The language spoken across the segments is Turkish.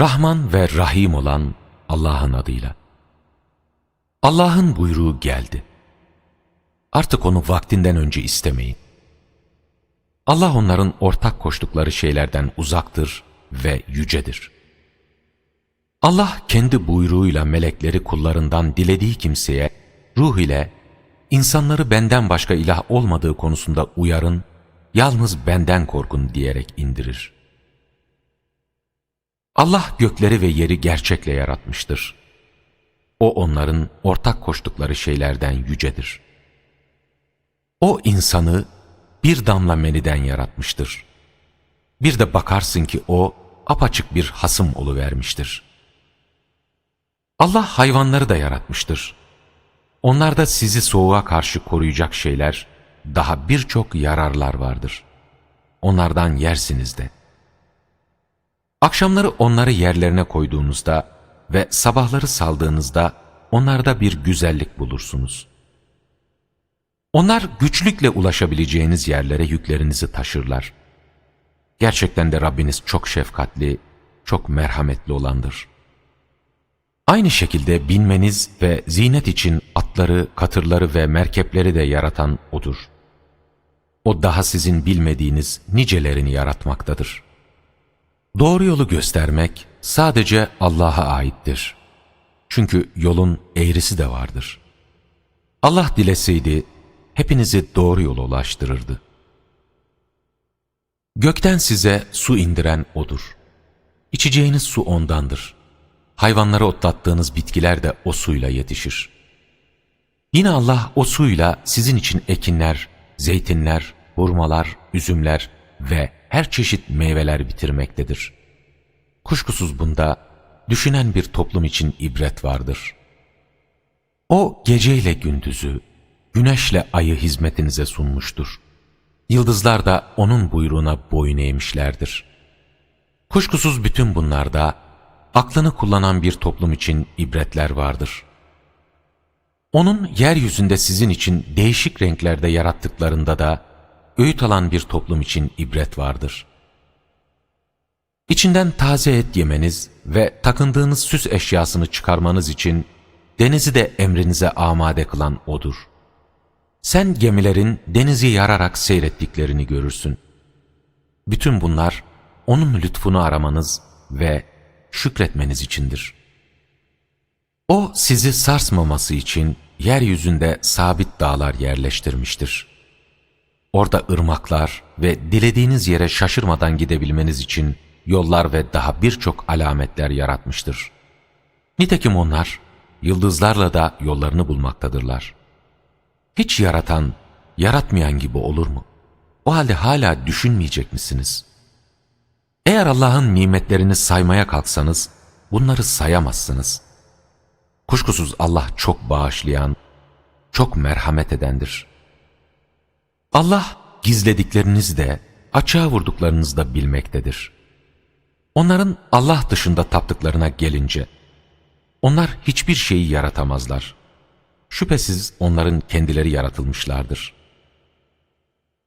Rahman ve Rahim olan Allah'ın adıyla. Allah'ın buyruğu geldi. Artık onu vaktinden önce istemeyin. Allah onların ortak koştukları şeylerden uzaktır ve yücedir. Allah kendi buyruğuyla melekleri kullarından dilediği kimseye ruh ile insanları benden başka ilah olmadığı konusunda uyarın, yalnız benden korkun diyerek indirir. Allah gökleri ve yeri gerçekle yaratmıştır. O onların ortak koştukları şeylerden yücedir. O insanı bir damla meniden yaratmıştır. Bir de bakarsın ki o apaçık bir hasım oluvermiştir. Allah hayvanları da yaratmıştır. Onlarda sizi soğuğa karşı koruyacak şeyler, daha birçok yararlar vardır. Onlardan yersiniz de. Akşamları onları yerlerine koyduğunuzda ve sabahları saldığınızda onlarda bir güzellik bulursunuz. Onlar güçlükle ulaşabileceğiniz yerlere yüklerinizi taşırlar. Gerçekten de Rabbiniz çok şefkatli, çok merhametli olandır. Aynı şekilde binmeniz ve zinet için atları, katırları ve merkepleri de yaratan O'dur. O daha sizin bilmediğiniz nicelerini yaratmaktadır. Doğru yolu göstermek sadece Allah'a aittir. Çünkü yolun eğrisi de vardır. Allah dileseydi hepinizi doğru yola ulaştırırdı. Gökten size su indiren O'dur. İçeceğiniz su O'ndandır. Hayvanlara otlattığınız bitkiler de o suyla yetişir. Yine Allah o suyla sizin için ekinler, zeytinler, hurmalar, üzümler ve her çeşit meyveler bitirmektedir. Kuşkusuz bunda düşünen bir toplum için ibret vardır. O geceyle gündüzü, güneşle ayı hizmetinize sunmuştur. Yıldızlar da onun buyruğuna boyun eğmişlerdir. Kuşkusuz bütün bunlarda aklını kullanan bir toplum için ibretler vardır. Onun yeryüzünde sizin için değişik renklerde yarattıklarında da öğüt alan bir toplum için ibret vardır. İçinden taze et yemeniz ve takındığınız süs eşyasını çıkarmanız için denizi de emrinize amade kılan O'dur. Sen gemilerin denizi yararak seyrettiklerini görürsün. Bütün bunlar O'nun lütfunu aramanız ve şükretmeniz içindir. O sizi sarsmaması için yeryüzünde sabit dağlar yerleştirmiştir. Orada ırmaklar ve dilediğiniz yere şaşırmadan gidebilmeniz için yollar ve daha birçok alametler yaratmıştır. Nitekim onlar yıldızlarla da yollarını bulmaktadırlar. Hiç yaratan, yaratmayan gibi olur mu? O halde hala düşünmeyecek misiniz? Eğer Allah'ın nimetlerini saymaya kalksanız, bunları sayamazsınız. Kuşkusuz Allah çok bağışlayan, çok merhamet edendir. Allah gizlediklerinizi de, açığa vurduklarınızı da bilmektedir. Onların Allah dışında taptıklarına gelince, onlar hiçbir şeyi yaratamazlar. Şüphesiz onların kendileri yaratılmışlardır.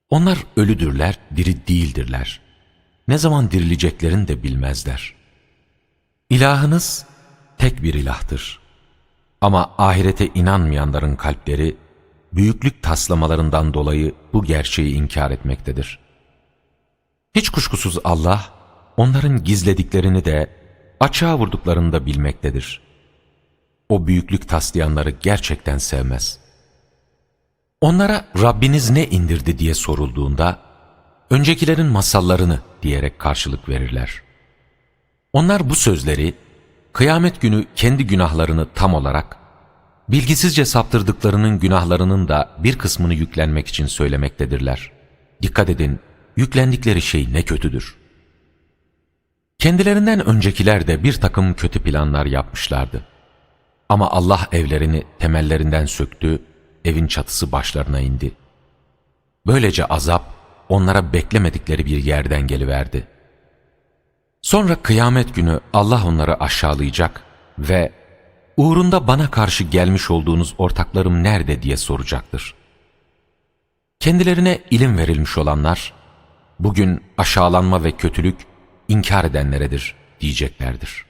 Onlar ölüdürler, diri değildirler. Ne zaman dirileceklerini de bilmezler. İlahınız tek bir ilahtır. Ama ahirete inanmayanların kalpleri, büyüklük taslamalarından dolayı bu gerçeği inkar etmektedir. Hiç kuşkusuz Allah, onların gizlediklerini de, açığa vurduklarını da bilmektedir. O büyüklük taslayanları gerçekten sevmez. Onlara Rabbiniz ne indirdi diye sorulduğunda, öncekilerin masallarını diyerek karşılık verirler. Onlar bu sözleri, kıyamet günü kendi günahlarını tam olarak, bilgisizce saptırdıklarının günahlarının da bir kısmını yüklenmek için söylemektedirler. Dikkat edin, yüklendikleri şey ne kötüdür. Kendilerinden öncekiler de bir takım kötü planlar yapmışlardı. Ama Allah evlerini temellerinden söktü, evin çatısı başlarına indi. Böylece azap onlara beklemedikleri bir yerden geliverdi. Sonra kıyamet günü Allah onları aşağılayacak ve uğrunda bana karşı gelmiş olduğunuz ortaklarım nerede diye soracaktır. Kendilerine ilim verilmiş olanlar, bugün aşağılanma ve kötülük inkar edenleredir diyeceklerdir.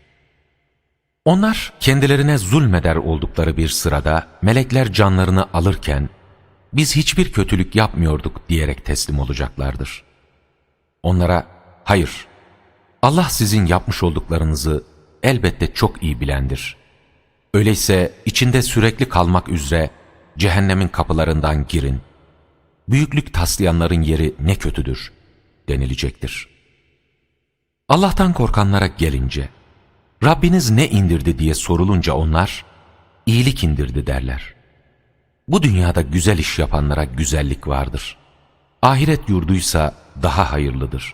Onlar kendilerine zulmeder oldukları bir sırada melekler canlarını alırken biz hiçbir kötülük yapmıyorduk diyerek teslim olacaklardır. Onlara hayır Allah sizin yapmış olduklarınızı elbette çok iyi bilendir. Öyleyse içinde sürekli kalmak üzere cehennemin kapılarından girin. Büyüklük taslayanların yeri ne kötüdür denilecektir. Allah'tan korkanlara gelince, Rabbiniz ne indirdi diye sorulunca onlar, iyilik indirdi derler. Bu dünyada güzel iş yapanlara güzellik vardır. Ahiret yurduysa daha hayırlıdır.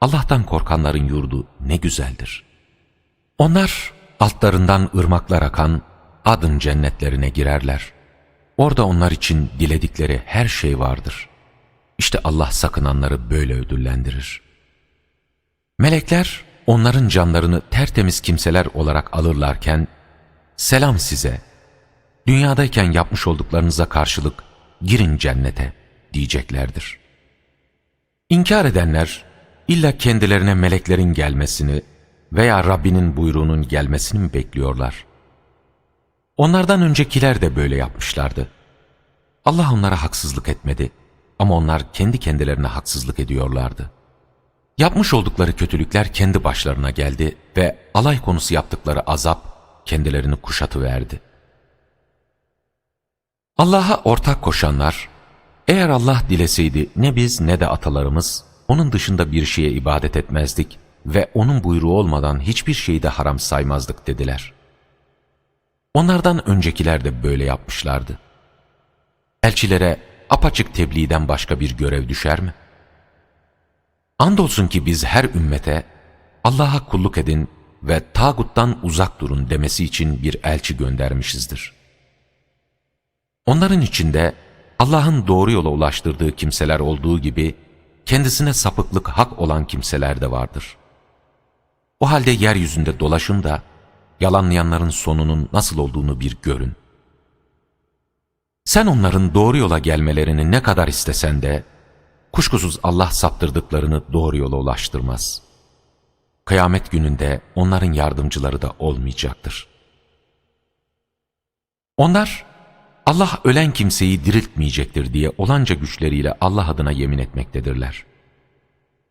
Allah'tan korkanların yurdu ne güzeldir. Onlar altlarından ırmaklar akan adın cennetlerine girerler. Orada onlar için diledikleri her şey vardır. İşte Allah sakınanları böyle ödüllendirir. Melekler onların canlarını tertemiz kimseler olarak alırlarken, selam size, dünyadayken yapmış olduklarınıza karşılık girin cennete diyeceklerdir. İnkar edenler, illa kendilerine meleklerin gelmesini veya Rabbinin buyruğunun gelmesini mi bekliyorlar? Onlardan öncekiler de böyle yapmışlardı. Allah onlara haksızlık etmedi ama onlar kendi kendilerine haksızlık ediyorlardı. Yapmış oldukları kötülükler kendi başlarına geldi ve alay konusu yaptıkları azap kendilerini kuşatıverdi. Allah'a ortak koşanlar, eğer Allah dileseydi ne biz ne de atalarımız onun dışında bir şeye ibadet etmezdik ve onun buyruğu olmadan hiçbir şeyi de haram saymazdık dediler. Onlardan öncekiler de böyle yapmışlardı. Elçilere apaçık tebliğden başka bir görev düşer mi? Andolsun ki biz her ümmete Allah'a kulluk edin ve tağuttan uzak durun demesi için bir elçi göndermişizdir. Onların içinde Allah'ın doğru yola ulaştırdığı kimseler olduğu gibi kendisine sapıklık hak olan kimseler de vardır. O halde yeryüzünde dolaşın da yalanlayanların sonunun nasıl olduğunu bir görün. Sen onların doğru yola gelmelerini ne kadar istesen de Kuşkusuz Allah saptırdıklarını doğru yola ulaştırmaz. Kıyamet gününde onların yardımcıları da olmayacaktır. Onlar, Allah ölen kimseyi diriltmeyecektir diye olanca güçleriyle Allah adına yemin etmektedirler.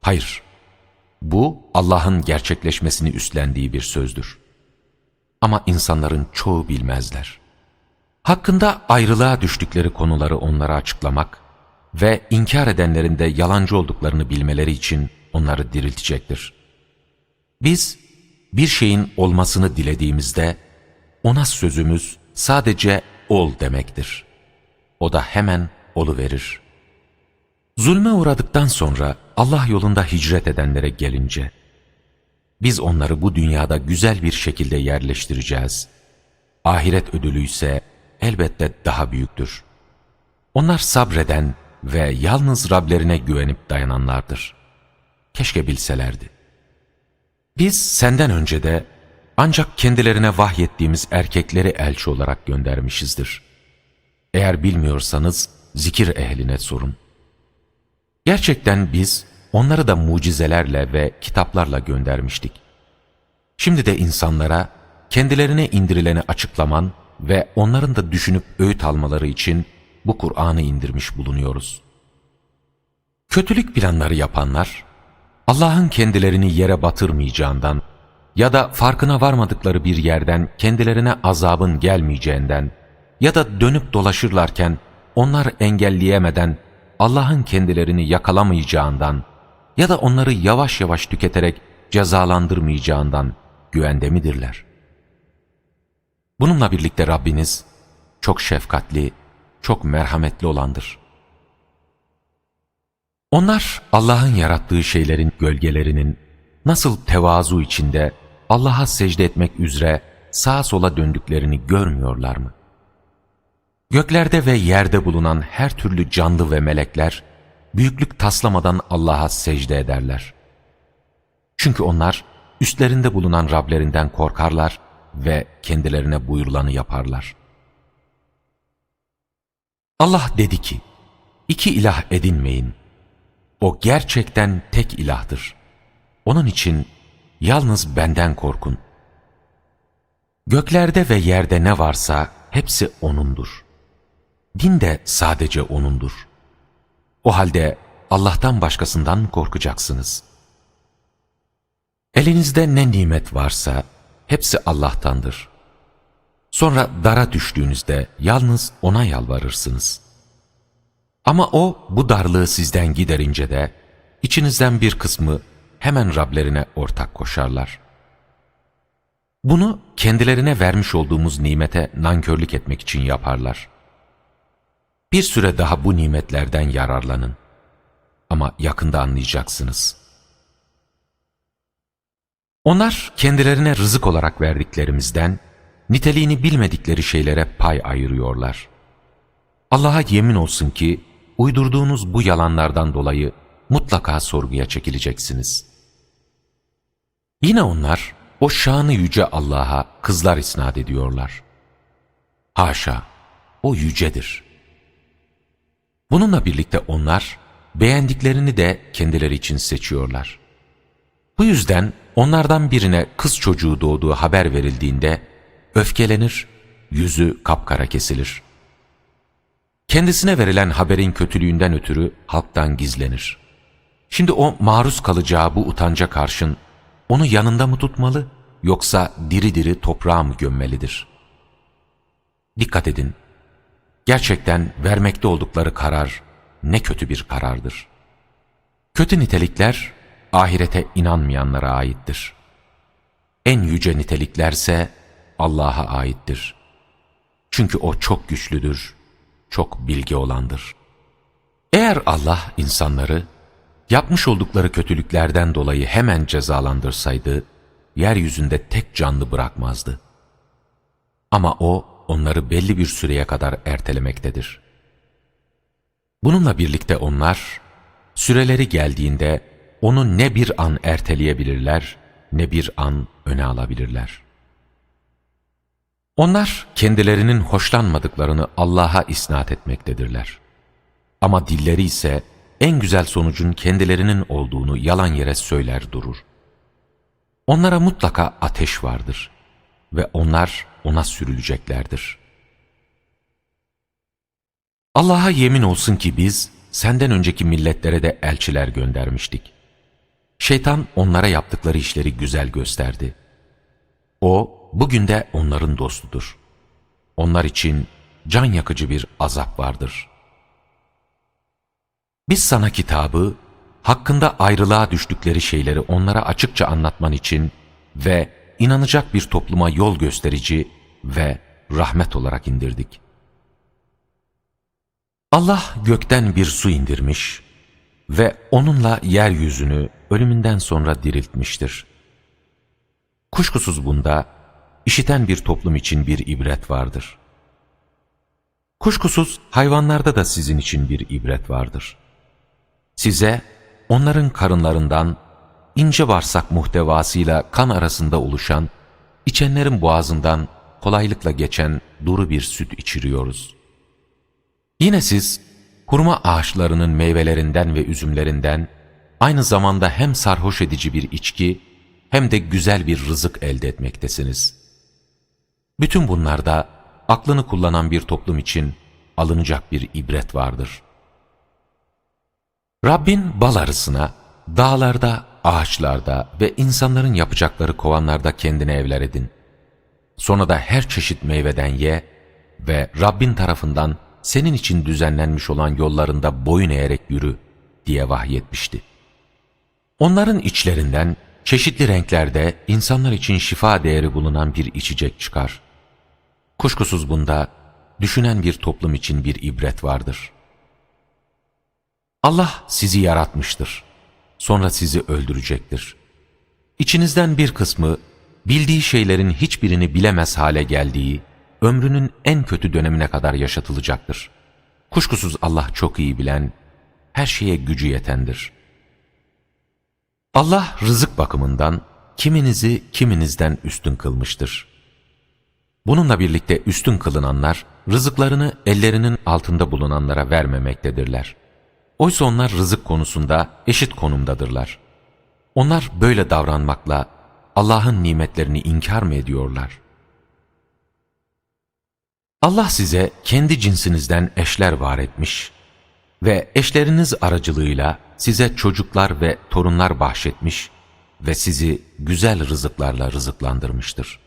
Hayır, bu Allah'ın gerçekleşmesini üstlendiği bir sözdür. Ama insanların çoğu bilmezler. Hakkında ayrılığa düştükleri konuları onlara açıklamak, ve inkar edenlerin de yalancı olduklarını bilmeleri için onları diriltecektir. Biz bir şeyin olmasını dilediğimizde ona sözümüz sadece ol demektir. O da hemen olu verir. Zulme uğradıktan sonra Allah yolunda hicret edenlere gelince, biz onları bu dünyada güzel bir şekilde yerleştireceğiz. Ahiret ödülü ise elbette daha büyüktür. Onlar sabreden, ve yalnız Rablerine güvenip dayananlardır. Keşke bilselerdi. Biz senden önce de ancak kendilerine vahyettiğimiz erkekleri elçi olarak göndermişizdir. Eğer bilmiyorsanız zikir ehline sorun. Gerçekten biz onları da mucizelerle ve kitaplarla göndermiştik. Şimdi de insanlara kendilerine indirileni açıklaman ve onların da düşünüp öğüt almaları için bu Kur'an'ı indirmiş bulunuyoruz. Kötülük planları yapanlar, Allah'ın kendilerini yere batırmayacağından ya da farkına varmadıkları bir yerden kendilerine azabın gelmeyeceğinden ya da dönüp dolaşırlarken onlar engelleyemeden Allah'ın kendilerini yakalamayacağından ya da onları yavaş yavaş tüketerek cezalandırmayacağından güvende midirler? Bununla birlikte Rabbiniz çok şefkatli, çok merhametli olandır. Onlar Allah'ın yarattığı şeylerin gölgelerinin nasıl tevazu içinde Allah'a secde etmek üzere sağa sola döndüklerini görmüyorlar mı? Göklerde ve yerde bulunan her türlü canlı ve melekler büyüklük taslamadan Allah'a secde ederler. Çünkü onlar üstlerinde bulunan Rablerinden korkarlar ve kendilerine buyurulanı yaparlar. Allah dedi ki, iki ilah edinmeyin. O gerçekten tek ilahdır. Onun için yalnız benden korkun. Göklerde ve yerde ne varsa hepsi O'nundur. Din de sadece O'nundur. O halde Allah'tan başkasından korkacaksınız? Elinizde ne nimet varsa hepsi Allah'tandır. Sonra dara düştüğünüzde yalnız O'na yalvarırsınız. Ama O bu darlığı sizden giderince de içinizden bir kısmı hemen Rablerine ortak koşarlar. Bunu kendilerine vermiş olduğumuz nimete nankörlük etmek için yaparlar. Bir süre daha bu nimetlerden yararlanın. Ama yakında anlayacaksınız. Onlar kendilerine rızık olarak verdiklerimizden, niteliğini bilmedikleri şeylere pay ayırıyorlar. Allah'a yemin olsun ki, uydurduğunuz bu yalanlardan dolayı mutlaka sorguya çekileceksiniz. Yine onlar, o şanı yüce Allah'a kızlar isnat ediyorlar. Haşa, o yücedir. Bununla birlikte onlar, beğendiklerini de kendileri için seçiyorlar. Bu yüzden onlardan birine kız çocuğu doğduğu haber verildiğinde, öfkelenir, yüzü kapkara kesilir. Kendisine verilen haberin kötülüğünden ötürü halktan gizlenir. Şimdi o maruz kalacağı bu utanca karşın onu yanında mı tutmalı yoksa diri diri toprağa mı gömmelidir? Dikkat edin. Gerçekten vermekte oldukları karar ne kötü bir karardır. Kötü nitelikler ahirete inanmayanlara aittir. En yüce niteliklerse Allah'a aittir. Çünkü O çok güçlüdür, çok bilgi olandır. Eğer Allah insanları yapmış oldukları kötülüklerden dolayı hemen cezalandırsaydı, yeryüzünde tek canlı bırakmazdı. Ama O, onları belli bir süreye kadar ertelemektedir. Bununla birlikte onlar, süreleri geldiğinde onu ne bir an erteleyebilirler, ne bir an öne alabilirler. Onlar kendilerinin hoşlanmadıklarını Allah'a isnat etmektedirler. Ama dilleri ise en güzel sonucun kendilerinin olduğunu yalan yere söyler durur. Onlara mutlaka ateş vardır ve onlar ona sürüleceklerdir. Allah'a yemin olsun ki biz senden önceki milletlere de elçiler göndermiştik. Şeytan onlara yaptıkları işleri güzel gösterdi. O bugün de onların dostudur. Onlar için can yakıcı bir azap vardır. Biz sana kitabı, hakkında ayrılığa düştükleri şeyleri onlara açıkça anlatman için ve inanacak bir topluma yol gösterici ve rahmet olarak indirdik. Allah gökten bir su indirmiş ve onunla yeryüzünü ölümünden sonra diriltmiştir. Kuşkusuz bunda işiten bir toplum için bir ibret vardır. Kuşkusuz hayvanlarda da sizin için bir ibret vardır. Size onların karınlarından ince bağırsak muhtevasıyla kan arasında oluşan, içenlerin boğazından kolaylıkla geçen duru bir süt içiriyoruz. Yine siz hurma ağaçlarının meyvelerinden ve üzümlerinden aynı zamanda hem sarhoş edici bir içki hem de güzel bir rızık elde etmektesiniz. Bütün bunlarda aklını kullanan bir toplum için alınacak bir ibret vardır. Rabbin bal arısına, dağlarda, ağaçlarda ve insanların yapacakları kovanlarda kendine evler edin. Sonra da her çeşit meyveden ye ve Rabbin tarafından senin için düzenlenmiş olan yollarında boyun eğerek yürü diye vahyetmişti. Onların içlerinden çeşitli renklerde insanlar için şifa değeri bulunan bir içecek çıkar. Kuşkusuz bunda düşünen bir toplum için bir ibret vardır. Allah sizi yaratmıştır. Sonra sizi öldürecektir. İçinizden bir kısmı bildiği şeylerin hiçbirini bilemez hale geldiği, ömrünün en kötü dönemine kadar yaşatılacaktır. Kuşkusuz Allah çok iyi bilen, her şeye gücü yetendir. Allah rızık bakımından kiminizi kiminizden üstün kılmıştır. Bununla birlikte üstün kılınanlar, rızıklarını ellerinin altında bulunanlara vermemektedirler. Oysa onlar rızık konusunda eşit konumdadırlar. Onlar böyle davranmakla Allah'ın nimetlerini inkar mı ediyorlar? Allah size kendi cinsinizden eşler var etmiş ve eşleriniz aracılığıyla size çocuklar ve torunlar bahşetmiş ve sizi güzel rızıklarla rızıklandırmıştır.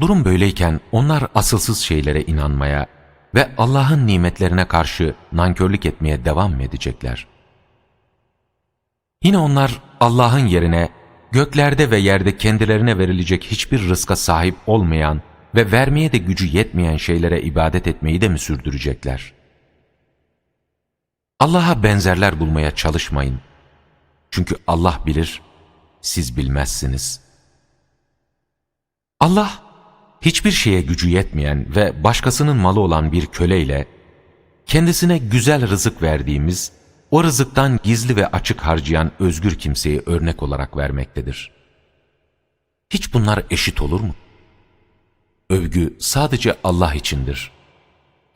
Durum böyleyken onlar asılsız şeylere inanmaya ve Allah'ın nimetlerine karşı nankörlük etmeye devam mı edecekler? Yine onlar Allah'ın yerine göklerde ve yerde kendilerine verilecek hiçbir rızka sahip olmayan ve vermeye de gücü yetmeyen şeylere ibadet etmeyi de mi sürdürecekler? Allah'a benzerler bulmaya çalışmayın. Çünkü Allah bilir, siz bilmezsiniz. Allah, hiçbir şeye gücü yetmeyen ve başkasının malı olan bir köleyle, kendisine güzel rızık verdiğimiz, o rızıktan gizli ve açık harcayan özgür kimseyi örnek olarak vermektedir. Hiç bunlar eşit olur mu? Övgü sadece Allah içindir.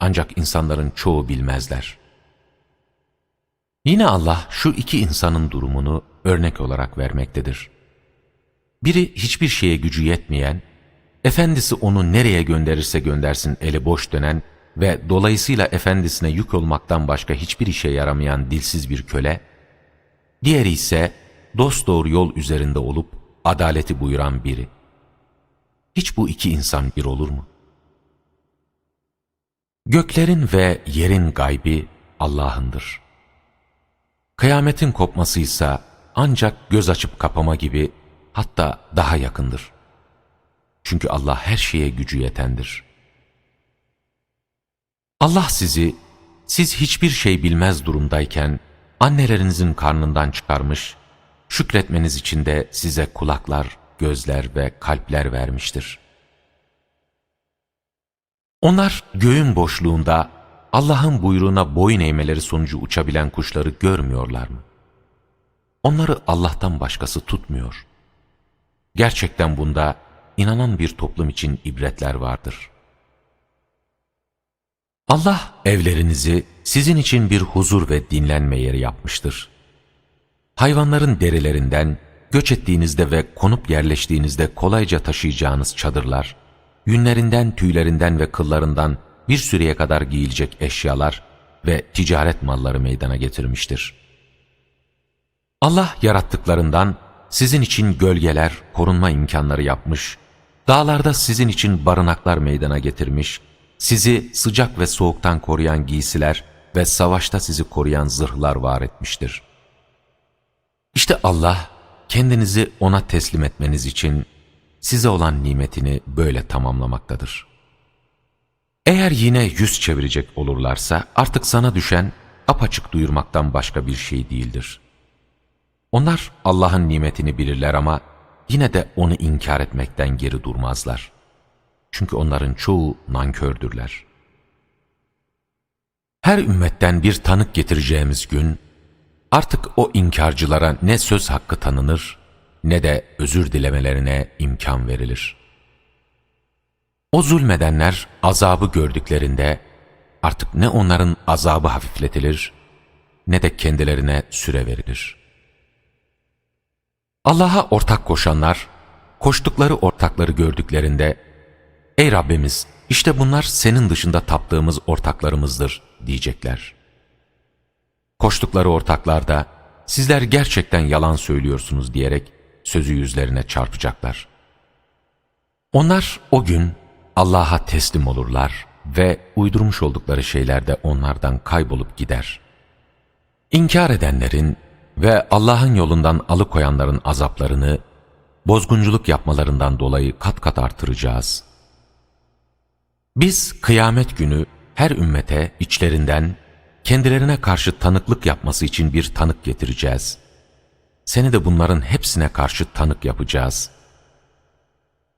Ancak insanların çoğu bilmezler. Yine Allah şu iki insanın durumunu örnek olarak vermektedir. Biri hiçbir şeye gücü yetmeyen, efendisi onu nereye gönderirse göndersin eli boş dönen ve dolayısıyla efendisine yük olmaktan başka hiçbir işe yaramayan dilsiz bir köle, diğeri ise dosdoğru yol üzerinde olup adaleti buyuran biri. Hiç bu iki insan bir olur mu? Göklerin ve yerin gaybi Allah'ındır. Kıyametin kopması ise ancak göz açıp kapama gibi hatta daha yakındır. Çünkü Allah her şeye gücü yetendir. Allah sizi, siz hiçbir şey bilmez durumdayken annelerinizin karnından çıkarmış, şükretmeniz için de size kulaklar, gözler ve kalpler vermiştir. Onlar göğün boşluğunda Allah'ın buyruğuna boyun eğmeleri sonucu uçabilen kuşları görmüyorlar mı? Onları Allah'tan başkası tutmuyor. Gerçekten bunda inanan bir toplum için ibretler vardır. Allah evlerinizi sizin için bir huzur ve dinlenme yeri yapmıştır. Hayvanların derilerinden, göç ettiğinizde ve konup yerleştiğinizde kolayca taşıyacağınız çadırlar, yünlerinden, tüylerinden ve kıllarından bir süreye kadar giyilecek eşyalar ve ticaret malları meydana getirmiştir. Allah yarattıklarından sizin için gölgeler, korunma imkanları yapmış, dağlarda sizin için barınaklar meydana getirmiş, sizi sıcak ve soğuktan koruyan giysiler ve savaşta sizi koruyan zırhlar var etmiştir. İşte Allah, kendinizi O'na teslim etmeniz için size olan nimetini böyle tamamlamaktadır. Eğer yine yüz çevirecek olurlarsa artık sana düşen apaçık duyurmaktan başka bir şey değildir. Onlar Allah'ın nimetini bilirler ama yine de onu inkar etmekten geri durmazlar. Çünkü onların çoğu nankördürler. Her ümmetten bir tanık getireceğimiz gün, artık o inkarcılara ne söz hakkı tanınır, ne de özür dilemelerine imkan verilir. O zulmedenler azabı gördüklerinde, artık ne onların azabı hafifletilir, ne de kendilerine süre verilir. Allah'a ortak koşanlar, koştukları ortakları gördüklerinde, Ey Rabbimiz, işte bunlar senin dışında taptığımız ortaklarımızdır diyecekler. Koştukları ortaklar da, sizler gerçekten yalan söylüyorsunuz diyerek sözü yüzlerine çarpacaklar. Onlar o gün Allah'a teslim olurlar ve uydurmuş oldukları şeyler de onlardan kaybolup gider. İnkar edenlerin ve Allah'ın yolundan alıkoyanların azaplarını bozgunculuk yapmalarından dolayı kat kat artıracağız. Biz kıyamet günü her ümmete içlerinden kendilerine karşı tanıklık yapması için bir tanık getireceğiz. Seni de bunların hepsine karşı tanık yapacağız.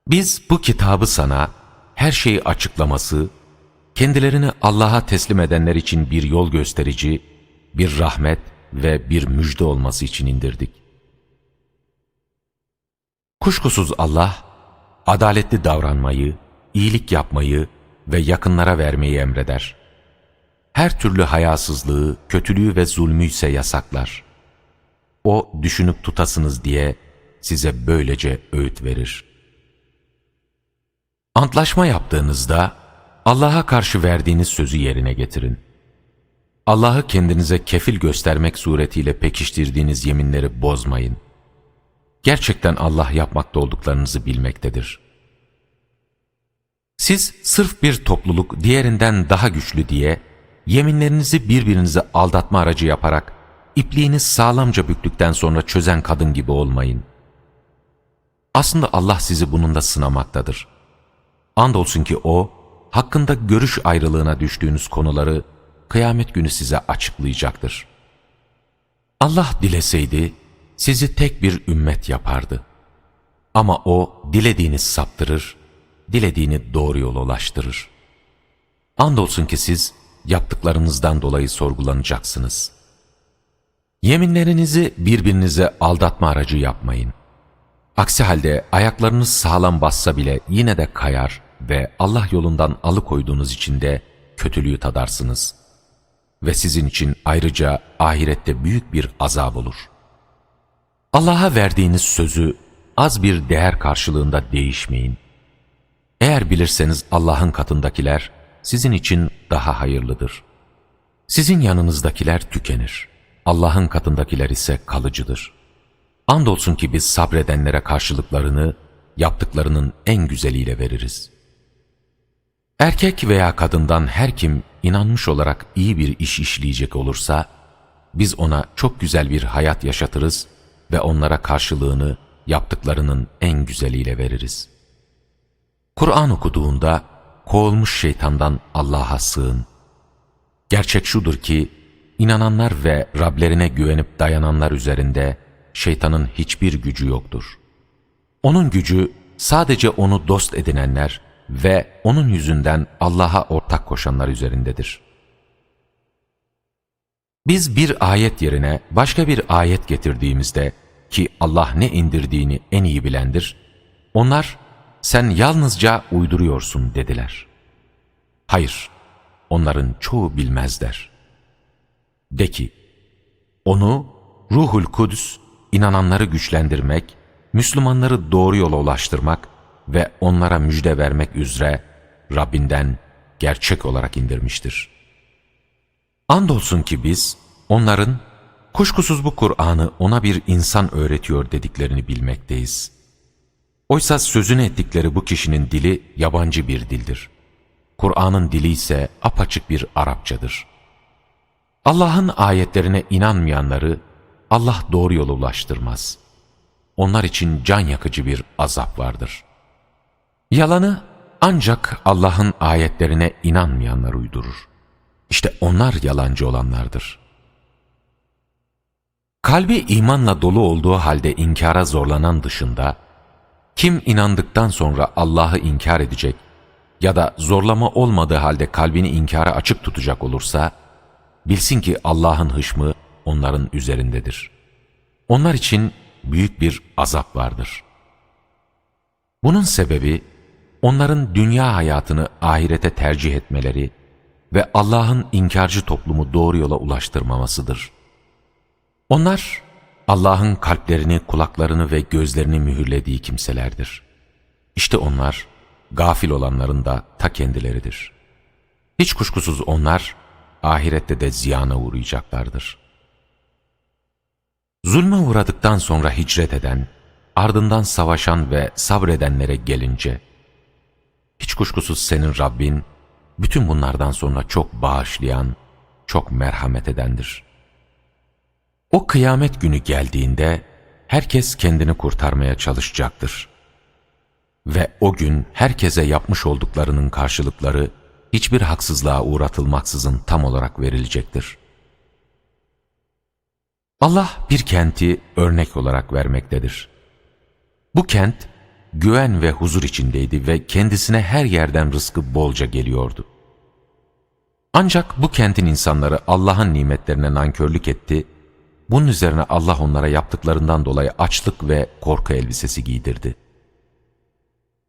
Biz bu kitabı sana her şeyi açıklaması, kendilerini Allah'a teslim edenler için bir yol gösterici, bir rahmet ve bir müjde olması için indirdik. Kuşkusuz Allah, adaletli davranmayı, iyilik yapmayı ve yakınlara vermeyi emreder. Her türlü hayasızlığı, kötülüğü ve zulmü ise yasaklar. O düşünüp tutasınız diye size böylece öğüt verir. Antlaşma yaptığınızda Allah'a karşı verdiğiniz sözü yerine getirin. Allah'ı kendinize kefil göstermek suretiyle pekiştirdiğiniz yeminleri bozmayın. Gerçekten Allah yapmakta olduklarınızı bilmektedir. Siz sırf bir topluluk diğerinden daha güçlü diye yeminlerinizi birbirinize aldatma aracı yaparak ipliğiniz sağlamca büktükten sonra çözen kadın gibi olmayın. Aslında Allah sizi bununla sınamaktadır. Andolsun ki O, hakkında görüş ayrılığına düştüğünüz konuları kıyamet günü size açıklayacaktır. Allah dileseydi sizi tek bir ümmet yapardı. Ama O dilediğini saptırır, dilediğini doğru yola ulaştırır. Andolsun ki siz yaptıklarınızdan dolayı sorgulanacaksınız. Yeminlerinizi birbirinize aldatma aracı yapmayın. Aksi halde ayaklarınız sağlam bassa bile yine de kayar ve Allah yolundan alıkoyduğunuz için de kötülüğü tadarsınız. Ve sizin için ayrıca ahirette büyük bir azap olur. Allah'a verdiğiniz sözü az bir değer karşılığında değişmeyin. Eğer bilirseniz Allah'ın katındakiler sizin için daha hayırlıdır. Sizin yanınızdakiler tükenir. Allah'ın katındakiler ise kalıcıdır. Andolsun ki biz sabredenlere karşılıklarını yaptıklarının en güzeliyle veririz. Erkek veya kadından her kim inanmış olarak iyi bir iş işleyecek olursa, biz ona çok güzel bir hayat yaşatırız ve onlara karşılığını yaptıklarının en güzeliyle veririz. Kur'an okuduğunda, kovulmuş şeytandan Allah'a sığın. Gerçek şudur ki, inananlar ve Rablerine güvenip dayananlar üzerinde şeytanın hiçbir gücü yoktur. Onun gücü sadece onu dost edinenler ve onun yüzünden Allah'a ortak koşanlar üzerindedir. Biz bir ayet yerine başka bir ayet getirdiğimizde ki Allah ne indirdiğini en iyi bilendir, onlar sen yalnızca uyduruyorsun dediler. Hayır, onların çoğu bilmezler. De ki, onu Ruhul Kudüs inananları güçlendirmek, Müslümanları doğru yola ulaştırmak ve onlara müjde vermek üzere Rabbinden gerçek olarak indirmiştir. Andolsun ki biz onların kuşkusuz bu Kur'an'ı ona bir insan öğretiyor dediklerini bilmekteyiz. Oysa sözünü ettikleri bu kişinin dili yabancı bir dildir. Kur'an'ın dili ise apaçık bir Arapçadır. Allah'ın ayetlerine inanmayanları Allah doğru yola ulaştırmaz. Onlar için can yakıcı bir azap vardır. Yalanı ancak Allah'ın ayetlerine inanmayanlar uydurur. İşte onlar yalancı olanlardır. Kalbi imanla dolu olduğu halde inkara zorlanan dışında, kim inandıktan sonra Allah'ı inkar edecek ya da zorlama olmadığı halde kalbini inkara açık tutacak olursa, bilsin ki Allah'ın hışmı onların üzerindedir. Onlar için büyük bir azap vardır. Bunun sebebi, onların dünya hayatını ahirete tercih etmeleri ve Allah'ın inkarcı toplumu doğru yola ulaştırmamasıdır. Onlar, Allah'ın kalplerini, kulaklarını ve gözlerini mühürlediği kimselerdir. İşte onlar, gafil olanların da ta kendileridir. Hiç kuşkusuz onlar, ahirette de ziyana uğrayacaklardır. Zulme uğradıktan sonra hicret eden, ardından savaşan ve sabredenlere gelince, hiç kuşkusuz senin Rabbin, bütün bunlardan sonra çok bağışlayan, çok merhamet edendir. O kıyamet günü geldiğinde, herkes kendini kurtarmaya çalışacaktır. Ve o gün herkese yapmış olduklarının karşılıkları, hiçbir haksızlığa uğratılmaksızın tam olarak verilecektir. Allah bir kenti örnek olarak vermektedir. Bu kent güven ve huzur içindeydi ve kendisine her yerden rızkı bolca geliyordu. Ancak bu kentin insanları Allah'ın nimetlerine nankörlük etti, bunun üzerine Allah onlara yaptıklarından dolayı açlık ve korku elbisesi giydirdi.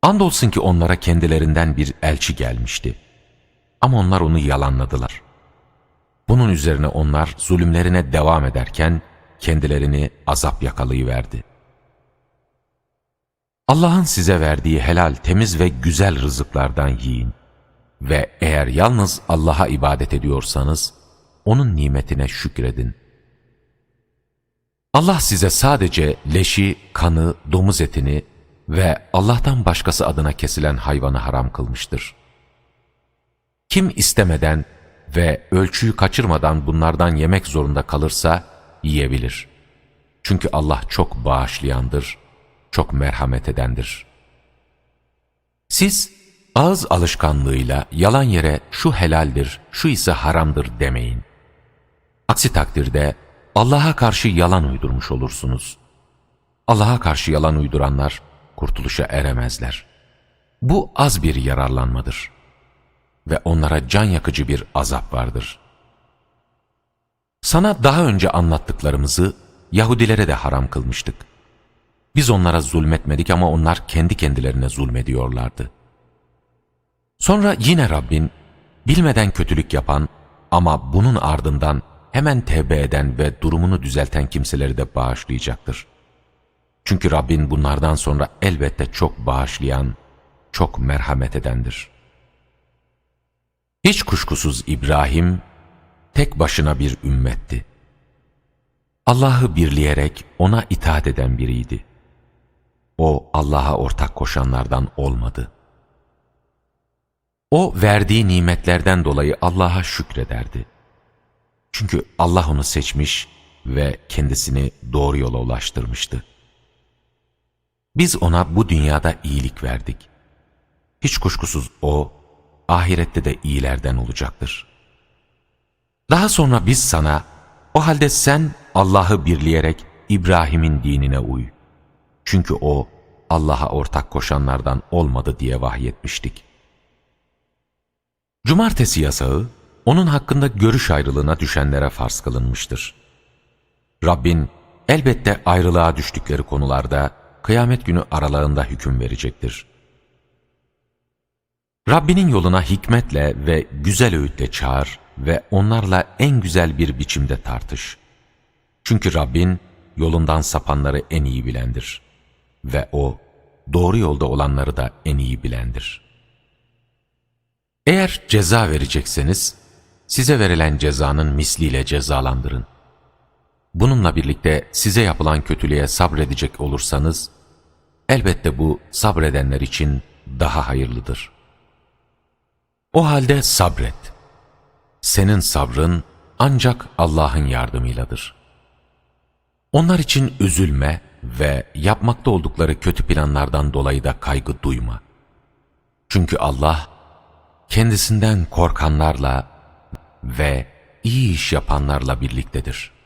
Andolsun ki onlara kendilerinden bir elçi gelmişti. Ama onlar onu yalanladılar. Bunun üzerine onlar zulümlerine devam ederken kendilerini azap yakalayıverdi. Allah'ın size verdiği helal, temiz ve güzel rızıklardan yiyin. Ve eğer yalnız Allah'a ibadet ediyorsanız, O'nun nimetine şükredin. Allah size sadece leşi, kanı, domuz etini ve Allah'tan başkası adına kesilen hayvanı haram kılmıştır. Kim istemeden ve ölçüyü kaçırmadan bunlardan yemek zorunda kalırsa yiyebilir. Çünkü Allah çok bağışlayandır, çok merhamet edendir. Siz ağız alışkanlığıyla yalan yere şu helaldir, şu ise haramdır demeyin. Aksi takdirde Allah'a karşı yalan uydurmuş olursunuz. Allah'a karşı yalan uyduranlar kurtuluşa eremezler. Bu az bir yararlanmadır ve onlara can yakıcı bir azap vardır. Sana daha önce anlattıklarımızı Yahudilere de haram kılmıştık. Biz onlara zulmetmedik ama onlar kendi kendilerine zulmediyorlardı. Sonra yine Rabbin bilmeden kötülük yapan ama bunun ardından hemen tevbe eden ve durumunu düzelten kimseleri de bağışlayacaktır. Çünkü Rabbin bunlardan sonra elbette çok bağışlayan, çok merhamet edendir. Hiç kuşkusuz İbrahim tek başına bir ümmetti. Allah'ı birleyerek ona itaat eden biriydi. O Allah'a ortak koşanlardan olmadı. O verdiği nimetlerden dolayı Allah'a şükrederdi. Çünkü Allah onu seçmiş ve kendisini doğru yola ulaştırmıştı. Biz ona bu dünyada iyilik verdik. Hiç kuşkusuz o, ahirette de iyilerden olacaktır. Daha sonra biz sana, o halde sen Allah'ı birleyerek İbrahim'in dinine uy. Çünkü o, Allah'a ortak koşanlardan olmadı diye vahyetmiştik. Cumartesi yasağı, onun hakkında görüş ayrılığına düşenlere farz kılınmıştır. Rabbin elbette ayrılığa düştükleri konularda kıyamet günü aralarında hüküm verecektir. Rabbinin yoluna hikmetle ve güzel öğütle çağır ve onlarla en güzel bir biçimde tartış. Çünkü Rabbin yolundan sapanları en iyi bilendir ve O doğru yolda olanları da en iyi bilendir. Eğer ceza verecekseniz, size verilen cezanın misliyle cezalandırın. Bununla birlikte size yapılan kötülüğe sabredecek olursanız, elbette bu sabredenler için daha hayırlıdır. O halde sabret. Senin sabrın ancak Allah'ın yardımıyladır. Onlar için üzülme ve yapmakta oldukları kötü planlardan dolayı da kaygı duyma. Çünkü Allah, kendisinden korkanlarla ve iyi iş yapanlarla birliktedir.''